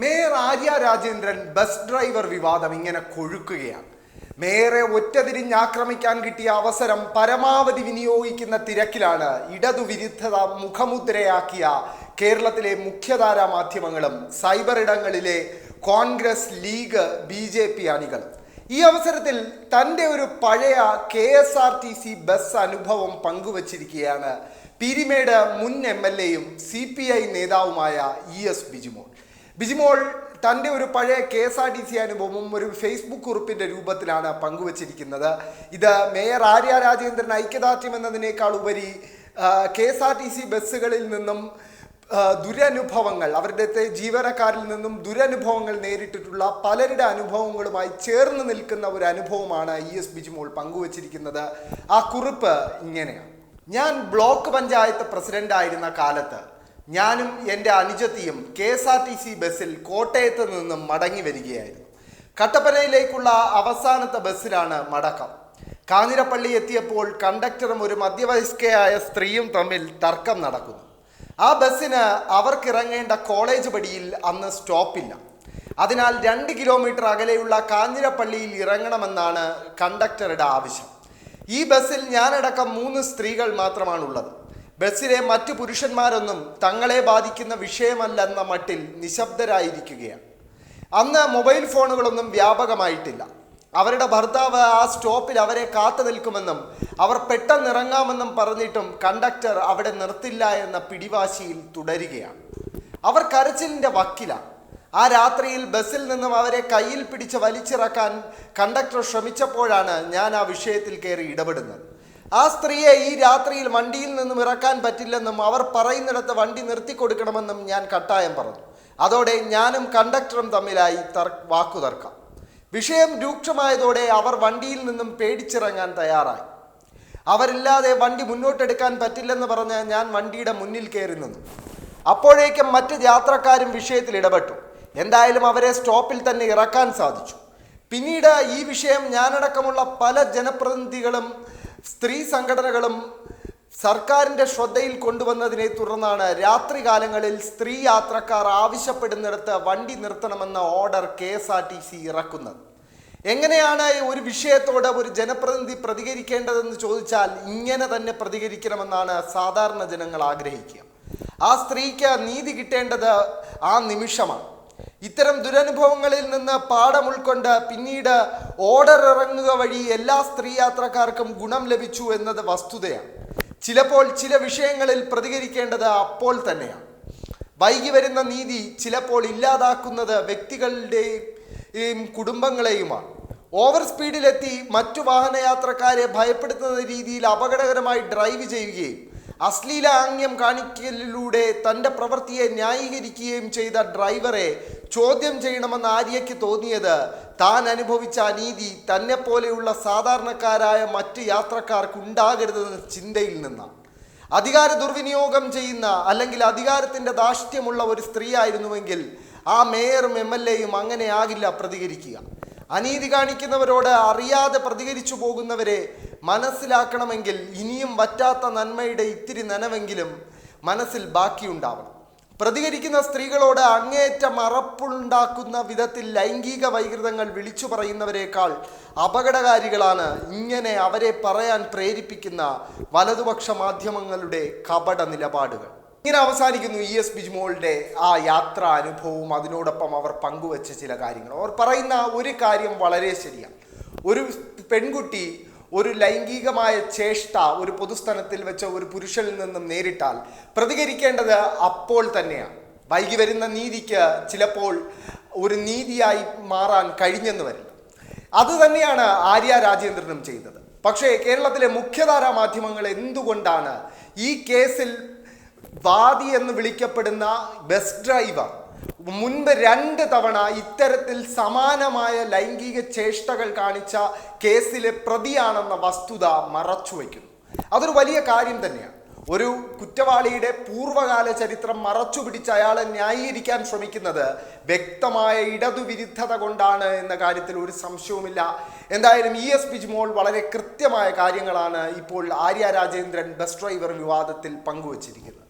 Mayor Arya Rajendran bus driver വിവാദം ഇങ്ങനെ കൊഴുക്കുകയാണ്. മേയറെ ഒറ്റതിരിഞ്ഞാക്രമിക്കാൻ കിട്ടിയ അവസരം പരമാവധി വിനിയോഗിക്കുന്ന തിരക്കിലാണ് ഇടതുവിരുദ്ധത മുഖമുദ്രയാക്കിയ കേരളത്തിലെ മുഖ്യധാരാ മാധ്യമങ്ങളും cyber ഇടങ്ങളിലെ Congress League B J P അണികളും. ഈ അവസരത്തിൽ തന്റെ ഒരു പഴയ K S R T C bus അനുഭവം പങ്കുവച്ചിരിക്കുകയാണ്. പിരിമേട് മുൻ എം എൽ എയും സി പി ഐ നേതാവുമായ ഇ എസ് ബിജിമോൾ. ബിജിമോൾ തന്റെ ഒരു പഴയ K S R T C അനുഭവം ഒരു ഫേസ്ബുക്ക് കുറിപ്പിന്റെ രൂപത്തിലാണ് പങ്കുവച്ചിരിക്കുന്നത്. ഇത് മേയർ ആര്യ രാജേന്ദ്രൻ ഐക്യദാർഢ്യം എന്നതിനേക്കാൾ ഉപരി K S R T C ബസ്സുകളിൽ നിന്നും ദുരനുഭവങ്ങൾ അവരുടെ ജീവനക്കാരിൽ നിന്നും ദുരനുഭവങ്ങൾ നേരിട്ടിട്ടുള്ള പലരുടെ അനുഭവങ്ങളുമായി ചേർന്ന് നിൽക്കുന്ന ഒരു അനുഭവമാണ് ഇ എസ് ബിജിമോൾ പങ്കുവച്ചിരിക്കുന്നത്. ആ കുറിപ്പ് ഇങ്ങനെയാണ്. ഞാൻ ബ്ലോക്ക് പഞ്ചായത്ത് പ്രസിഡന്റ് ആയിരുന്ന കാലത്ത് ഞാനും എന്റെ അനുജത്തിയും K S R T C ബസ്സിൽ കോട്ടയത്ത് നിന്നും മടങ്ങി വരികയായിരുന്നു. കട്ടപ്പനയിലേക്കുള്ള അവസാനത്തെ ബസ്സിലാണ് മടക്കം. കാഞ്ഞിരപ്പള്ളി എത്തിയപ്പോൾ കണ്ടക്ടറും ഒരു മധ്യവയസ്കയായ സ്ത്രീയും തമ്മിൽ തർക്കം നടക്കുന്നു. ആ ബസ്സിന് അവർക്കിറങ്ങേണ്ട കോളേജ് പടിയിൽ അന്ന് സ്റ്റോപ്പില്ല. അതിനാൽ രണ്ട് കിലോമീറ്റർ അകലെയുള്ള കാഞ്ഞിരപ്പള്ളിയിൽ ഇറങ്ങണമെന്നാണ് കണ്ടക്ടറുടെ ആവശ്യം. ഈ ബസ്സിൽ ഞാനടക്കം മൂന്ന് സ്ത്രീകൾ മാത്രമാണുള്ളത്. ബസ്സിലെ മറ്റു പുരുഷന്മാരൊന്നും തങ്ങളെ ബാധിക്കുന്ന വിഷയമല്ലെന്ന മട്ടിൽ നിശബ്ദരായിരിക്കുകയാണ്. അന്ന് മൊബൈൽ ഫോണുകളൊന്നും വ്യാപകമായിട്ടില്ല. അവരുടെ ഭർത്താവ് ആ സ്റ്റോപ്പിൽ അവരെ കാത്തു നിൽക്കുമെന്നും അവർ പെട്ടെന്ന് ഇറങ്ങാമെന്നും പറഞ്ഞിട്ടും കണ്ടക്ടർ അവിടെ നിർത്തില്ല എന്ന പിടിവാശിയിൽ തുടരുകയാണ്. അവർ കരച്ചിലിന്റെ വക്കിലാണ് ആ രാത്രിയിൽ ബസ്സിൽ നിന്നും അവരെ കയ്യിൽ പിടിച്ച് വലിച്ചിറക്കാൻ കണ്ടക്ടർ ശ്രമിച്ചപ്പോഴാണ് ഞാൻ ആ വിഷയത്തിൽ കയറി ഇടപെടുന്നത്. ആ സ്ത്രീയെ ഈ രാത്രിയിൽ വണ്ടിയിൽ നിന്നും ഇറക്കാൻ പറ്റില്ലെന്നും അവർ പറയുന്നിടത്ത് വണ്ടി നിർത്തി കൊടുക്കണമെന്നും ഞാൻ കട്ടായം പറഞ്ഞു. അതോടെ ഞാനും കണ്ടക്ടറും തമ്മിലായി തർ വാക്കുതർക്കം വിഷയം രൂക്ഷമായതോടെ അവർ വണ്ടിയിൽ നിന്നും പേടിച്ചിറങ്ങാൻ തയ്യാറായി. അവരില്ലാതെ വണ്ടി മുന്നോട്ടെടുക്കാൻ പറ്റില്ലെന്ന് പറഞ്ഞ് ഞാൻ വണ്ടിയുടെ മുന്നിൽ കയറി നിന്നു. അപ്പോഴേക്കും മറ്റ് യാത്രക്കാരും വിഷയത്തിൽ ഇടപെട്ടു. എന്തായാലും അവരെ സ്റ്റോപ്പിൽ തന്നെ ഇറക്കാൻ സാധിച്ചു. പിന്നീട് ഈ വിഷയം ഞാനടക്കമുള്ള പല ജനപ്രതിനിധികളും സ്ത്രീ സംഘടനകളും സർക്കാരിന്റെ ശ്രദ്ധയിൽ കൊണ്ടുവന്നതിനെ തുടർന്നാണ് രാത്രികാലങ്ങളിൽ സ്ത്രീ യാത്രക്കാർ ആവശ്യപ്പെടുന്നിടത്ത് വണ്ടി നിർത്തണമെന്ന order K S R T C ഇറക്കുന്നത്. എങ്ങനെയാണ് ഒരു വിഷയത്തോട് ഒരു ജനപ്രതിനിധി പ്രതികരിക്കേണ്ടതെന്ന് ചോദിച്ചാൽ ഇങ്ങനെ തന്നെ പ്രതികരിക്കണമെന്നാണ് സാധാരണ ജനങ്ങൾ ആഗ്രഹിക്കുക. ആ സ്ത്രീക്ക് നീതി കിട്ടേണ്ടത് ആ നിമിഷമാണ്. ഇത്തരം ദുരനുഭവങ്ങളിൽ നിന്ന് പാഠം ഉൾക്കൊണ്ട് പിന്നീട് ഓർഡർ ഇറങ്ങുക വഴി എല്ലാ സ്ത്രീ യാത്രക്കാർക്കും ഗുണം ലഭിച്ചു എന്നത് വസ്തുതയാണ്. ചിലപ്പോൾ ചില വിഷയങ്ങളിൽ പ്രതികരിക്കേണ്ടത് അപ്പോൾ തന്നെയാണ്. വൈകി വരുന്ന നീതി ചിലപ്പോൾ ഇല്ലാതാക്കുന്നത് വ്യക്തികളുടെയും കുടുംബങ്ങളെയുമാണ്. ഓവർ സ്പീഡിലെത്തി മറ്റു വാഹനയാത്രക്കാരെ ഭയപ്പെടുത്തുന്ന രീതിയിൽ അപകടകരമായി ഡ്രൈവ് ചെയ്യുകയും അശ്ലീല ആംഗ്യം കാണിക്കലിലൂടെ തന്റെ പ്രവൃത്തിയെ ന്യായീകരിക്കുകയും ചെയ്ത ഡ്രൈവറെ ചോദ്യം ചെയ്യണമെന്ന് ആര്യയ്ക്ക് തോന്നിയത് താൻ അനുഭവിച്ച അനീതി തന്നെ പോലെയുള്ള സാധാരണക്കാരായ മറ്റ് യാത്രക്കാർക്ക് ഉണ്ടാകരുതെന്ന ചിന്തയിൽ നിന്നാണ്. അധികാര ദുർവിനിയോഗം ചെയ്യുന്ന അല്ലെങ്കിൽ അധികാരത്തിന്റെ ദാഷ്ട്യമുള്ള ഒരു സ്ത്രീ ആയിരുന്നുവെങ്കിൽ ആ മേയറും എം എൽ എയും അങ്ങനെയാകില്ല പ്രതികരിക്കുക. അനീതി കാണിക്കുന്നവരോട് അറിയാതെ പ്രതികരിച്ചു പോകുന്നവരെ മനസ്സിലാക്കണമെങ്കിൽ ഇനിയും വറ്റാത്ത നന്മയുടെ ഇത്തിരി നനവെങ്കിലും മനസ്സിൽ ബാക്കിയുണ്ടാവണം. പ്രതികരിക്കുന്ന സ്ത്രീകളോട് അങ്ങേയറ്റം അറപ്പുണ്ടാക്കുന്ന വിധത്തിൽ ലൈംഗിക വൈകൃതങ്ങൾ വിളിച്ചു പറയുന്നവരെക്കാൾ അപകടകാരികളാണ് ഇങ്ങനെ അവരെ പറയാൻ പ്രേരിപ്പിക്കുന്ന വലതുപക്ഷ മാധ്യമങ്ങളുടെ കപട നിലപാടുകൾ. ഇങ്ങനെ അവസാനിക്കുന്നു ഇ എസ് ബിജ്മോളുടെ ആ യാത്രാ അനുഭവവും അതിനോടൊപ്പം അവർ പങ്കുവച്ച ചില കാര്യങ്ങൾ. അവർ പറയുന്ന ഒരു കാര്യം വളരെ ശരിയാണ്. ഒരു പെൺകുട്ടി ഒരു ലൈംഗികമായ ചേഷ്ട ഒരു പൊതുസ്ഥലത്തിൽ വെച്ച ഒരു പുരുഷനിൽ നിന്നും നേരിട്ടാൽ പ്രതികരിക്കേണ്ടത് അപ്പോൾ തന്നെയാണ്. വൈകി വരുന്ന നീതിക്ക് ചിലപ്പോൾ ഒരു നീതിയായി മാറാൻ കഴിഞ്ഞെന്ന് വരില്ല. അത് തന്നെയാണ് ആര്യ രാജേന്ദ്രനും ചെയ്തത്. പക്ഷേ കേരളത്തിലെ മുഖ്യധാരാ മാധ്യമങ്ങൾ എന്തുകൊണ്ടാണ് ഈ കേസിൽ വാദി എന്ന് വിളിക്കപ്പെടുന്ന ബസ് ഡ്രൈവർ മുൻപ് രണ്ട് തവണ ഇത്തരത്തിൽ സമാനമായ ലൈംഗിക ചേഷ്ടകൾ കാണിച്ച കേസിലെ പ്രതിയാണെന്ന വസ്തുത മറച്ചുവെക്കുന്നു അതൊരു വലിയ കാര്യം തന്നെയാണ്. ഒരു കുറ്റവാളിയുടെ പൂർവകാല ചരിത്രം മറച്ചു പിടിച്ച് അയാളെ ന്യായീകരിക്കാൻ ശ്രമിക്കുന്നത് വ്യക്തമായ ഇടതുവിരുദ്ധത കൊണ്ടാണ് എന്ന കാര്യത്തിൽ ഒരു സംശയവുമില്ല. എന്തായാലും ഇ എസ് ബിജ്മോൾ വളരെ കൃത്യമായ കാര്യങ്ങളാണ് ഇപ്പോൾ ആര്യ രാജേന്ദ്രൻ ബസ് ഡ്രൈവർ വിവാദത്തിൽ പങ്കുവച്ചിരിക്കുന്നത്.